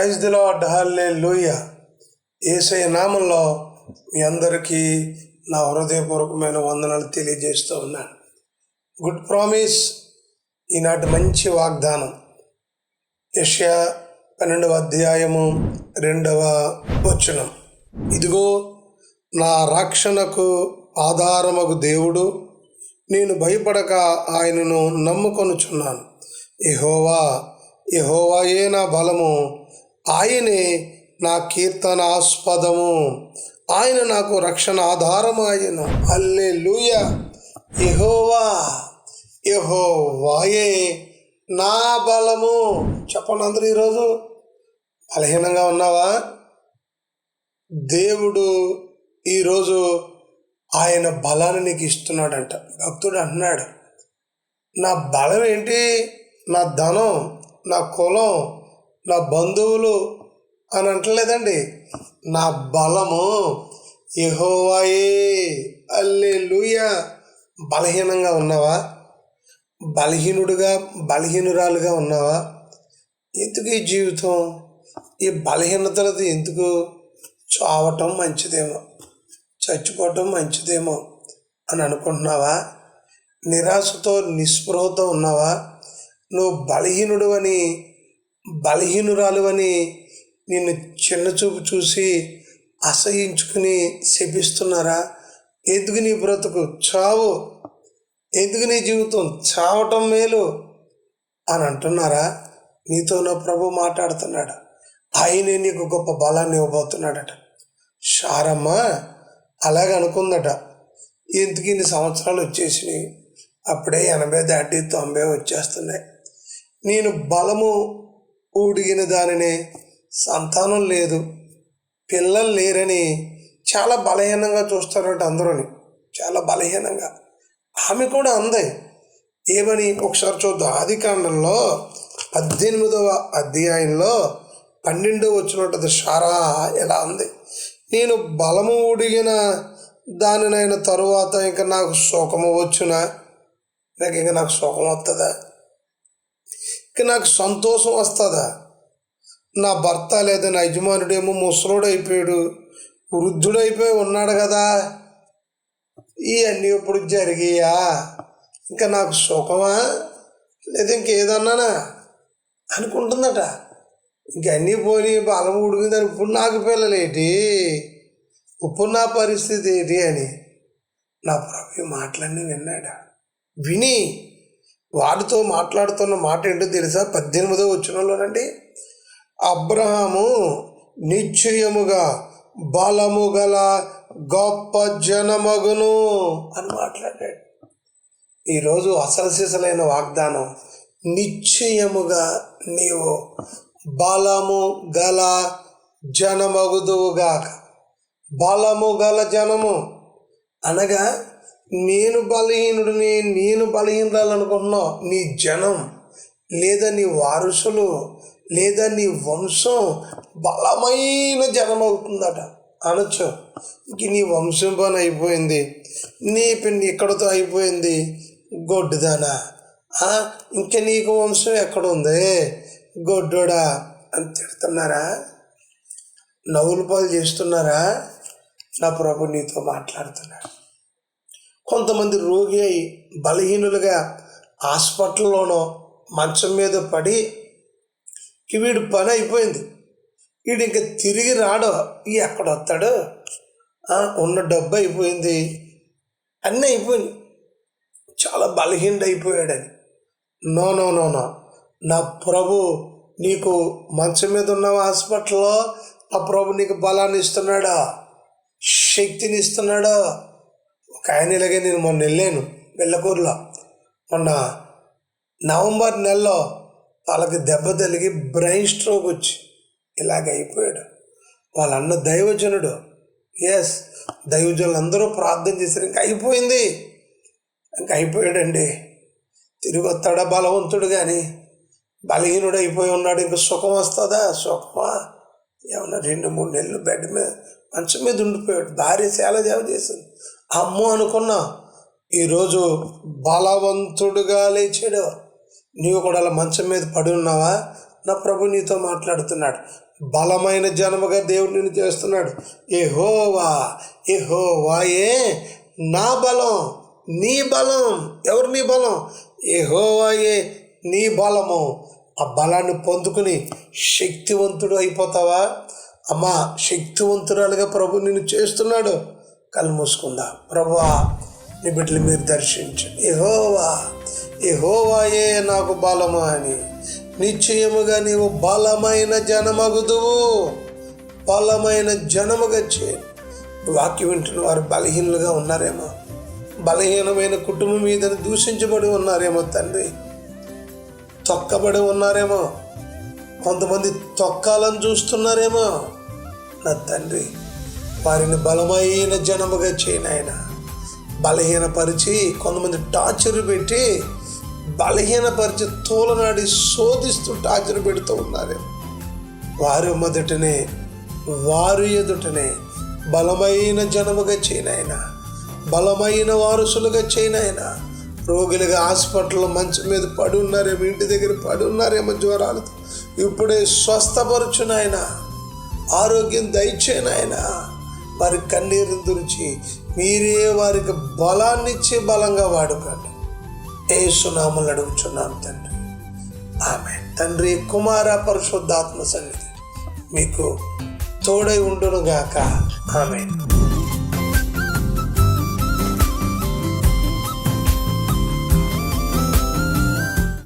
Praise the lord హల్లే లూయ ఏసయ నామంలో మీ అందరికీ నా హృదయపూర్వకమైన వందనాలు తెలియజేస్తూ ఉన్నాను. గుడ్ ప్రామిస్ ఈనాటి మంచి వాగ్దానం. యష్యా పన్నెండవ అధ్యాయము రెండవ వచనం. ఇదిగో నా రక్షణకు ఆధారమగు దేవుడు నేను భయపడక ఆయనను నమ్ముకొనుచున్నాను. ఎహోవా యెహోవాయే నా బలము ఆయనే నా కీర్తనాస్పదము ఆయన నాకు రక్షణ ఆధారము ఆయన అల్లే లూయ యహోవా ఎహో వాయే నా బలము. చెప్పండి అందరూ ఈరోజు. బలహీనంగా ఉన్నావా? దేవుడు ఈరోజు ఆయన బలాన్ని నీకు ఇస్తున్నాడంట. భక్తుడు అంటున్నాడు నా బలం ఏంటి? నా ధనం నా కులం నా బంధువులు అని అంటలేదండి. నా బలము యెహోవాయే. అల్లే బలహీనంగా ఉన్నావా? బలహీనుడుగా బలహీనురాలుగా ఉన్నావా? ఎందుకు ఈ జీవితం? ఈ బలహీనతలది ఎందుకు చావటం మంచిదేమో చచ్చిపోవటం మంచిదేమో అని అనుకుంటున్నావా? నిరాశతో నిస్పృహతో ఉన్నావా? నువ్వు బలహీనుడు అని బలహీనురాలు అని నిన్ను చిన్న చూపు చూసి అసహించుకుని శపిస్తున్నారా? ఎందుకు నీ బ్రతుకు చావు? ఎందుకు నీ జీవితం చావటం మేలు? అని అంటున్నారా? నీతో నా ప్రభు మాట్లాడుతున్నాడు. ఆయనే నీకు గొప్ప బలాన్ని ఇవ్వబోతున్నాడట. షారమ్మ అలాగ అనుకుందట. ఎందుకు ఇన్ని సంవత్సరాలు వచ్చేసినాయి? అప్పుడే ఎనభై దాటి తొంభై వచ్చేస్తున్నాయి. నేను బలము ఊడిగిన దానినే సంతానం లేదు పిల్లలు లేరని చాలా బలహీనంగా చూస్తారట అందరూని. చాలా బలహీనంగా. ఆమె కూడా అందే. ఏమని ఒకసారి చూద్దాం. ఆది కాండంలో పద్దెనిమిదవ అధ్యాయంలో పన్నెండు వచ్చినట్టు షారా ఎలా ఉంది నేను బలము ఉడిగిన దానినైన తరువాత ఇంకా నాకు శోకము వచ్చునా? నాకు ఇంకా నాకు శోకం వస్తుందా నాకు సంతోషం వస్తుందా? నా భర్త లేదా నా యజమానుడేమో ముసలోడు అయిపోయాడు వృద్ధుడు అయిపోయి ఉన్నాడు కదా? ఇవన్నీ ఇప్పుడు జరిగాయా? ఇంకా నాకు సుఖమా లేదా ఇంకేదన్నానా? అనుకుంటుందట. ఇంకన్నీ పోయి బలం ఉడిగిందని ఇప్పుడు నాకు పిల్లలేటి? ఇప్పుడు నా పరిస్థితి ఏంటి అని నా ప్రభు మాటలన్నీ విన్నాడు. విని వాడితో మాట్లాడుతున్న మాట ఏంటో తెలుసా? పద్దెనిమిదో వచ్చినలోనండి అబ్రహాము నిశ్చయముగా బలము గల గొప్ప జనమగును అని మాట్లాడాడు. ఈరోజు అసలు సిసలైన వాగ్దానం నిశ్చయముగా నీవు బలము గల జనమగుదువుగాక. బలము గల జనము అనగా నేను బలహీనుడిని నేను బలహీనరాలనుకుంటున్నావు. నీ జనం లేదా నీ వారసులు లేదా నీ వంశం బలమైన జనం అవుతుందట అనొచ్చు. ఇంక నీ వంశం పని అయిపోయింది. నీ పిన్ని ఇక్కడతో అయిపోయింది. గొడ్డుదానా? ఇంక నీకు వంశం ఎక్కడ ఉంది గొడ్డోడా? అని తిడుతున్నారా? నవ్వులు పాలు చేస్తున్నారా? నా ప్రభు నీతో మాట్లాడుతున్నాడు. కొంతమంది రోగి అయి బలహీనులుగా హాస్పిటల్లోనో మంచం మీద పడి వీడు పని అయిపోయింది. వీడు ఇంకా తిరిగి రాడు. ఈ ఎక్కడ వస్తాడు ఉన్న డబ్బు అయిపోయింది. అన్నీ అయిపోయింది చాలా బలహీనుడు అయిపోయాడని. No no no no. నా ప్రభు నీకు మంచం మీద ఉన్న హాస్పిటల్లో ఆ ప్రభు నీకు బలాన్ని ఇస్తున్నాడా? శక్తిని ఇస్తున్నాడా? ఆయన ఇలాగే నేను మొన్న వెళ్ళాను వెళ్ళకూరులో. మొన్న నవంబర్ నెలలో వాళ్ళకి దెబ్బ తగిలి బ్రెయిన్ స్ట్రోక్ వచ్చి ఇలాగ అయిపోయాడు. వాళ్ళ అన్న దైవజనుడు. ఎస్ దైవజనులు అందరూ ప్రార్థన చేశారు. ఇంకా అయిపోయింది. ఇంకా అయిపోయాడండి. తిరిగి వస్తాడా బలవంతుడు కానీ బలహీనుడు అయిపోయి ఉన్నాడు. ఇంకా సుఖం వస్తుందా? సుఖమా? ఏమన్నా రెండు మూడు నెలలు బెడ్ మీద మంచం మీద ఉండిపోయాడు. భార్య చాలా సేవ చేసింది. అమ్మో అనుకున్నా ఈరోజు బలవంతుడుగా లేచాడు. నీవు కూడా అలా మంచం మీద పడి ఉన్నావా? నా ప్రభు నీతో మాట్లాడుతున్నాడు. బలమైన జనముగా దేవుడు నిన్ను చేస్తున్నాడు. ఏహోవా ఏహోవాయే నా బలం నీ బలం. ఎవరు నీ బలం? ఏహోవాయే నీ బలము. ఆ బలాన్ని పొందుకుని శక్తివంతుడు అయిపోతావా? అమ్మా శక్తివంతురాలుగా ప్రభు నిన్ను చేస్తున్నాడు. కళ్ళు ప్రభా ప్రభువా నీ బిడ్డలు మీరు దర్శించండి. ఏహోవా ఏహోవాయే నాకు బలము అని నిశ్చయముగా నీవు బలమైన జనమగుదువు. బలమైన జనముగా చే వాక్యం వింటున్న వారు బలహీనులుగా ఉన్నారేమో. బలహీనమైన కుటుంబం మీద దూషించబడి ఉన్నారేమో తండ్రి. తొక్కబడి ఉన్నారేమో. కొంతమంది తొక్కాలని చూస్తున్నారేమో నా తండ్రి. వారిని బలమైన జనముగా చేయనాయన బలహీనపరిచి కొంతమంది టార్చర్ పెట్టి బలహీనపరిచి తోలనాడి శోధిస్తూ టార్చర్ పెడుతూ ఉన్నారేమో వారి మొదటనే వారి ఎదుటనే బలమైన జనముగా చేయనాయన బలమైన వారసులుగా చేయనాయన రోగులుగా హాస్పిటల్లో మంచం మీద పడి ఉన్నారేమో ఇంటి దగ్గర పడి ఉన్నారేమో జ్వరాలతో ఇప్పుడే స్వస్థపరచునాయన ఆరోగ్యం దయచేనాయన వారి కన్నీరు దురిచి మీరే వారికి బలాన్నిచ్చి బలంగా వాడుకోండి. ఏ సునామలు అడుగుచున్నాను తండ్రి. ఆమె తండ్రి కుమార పరిశుద్ధాత్మ సన్నిధి మీకు తోడై ఉండునుగాక. ఆమె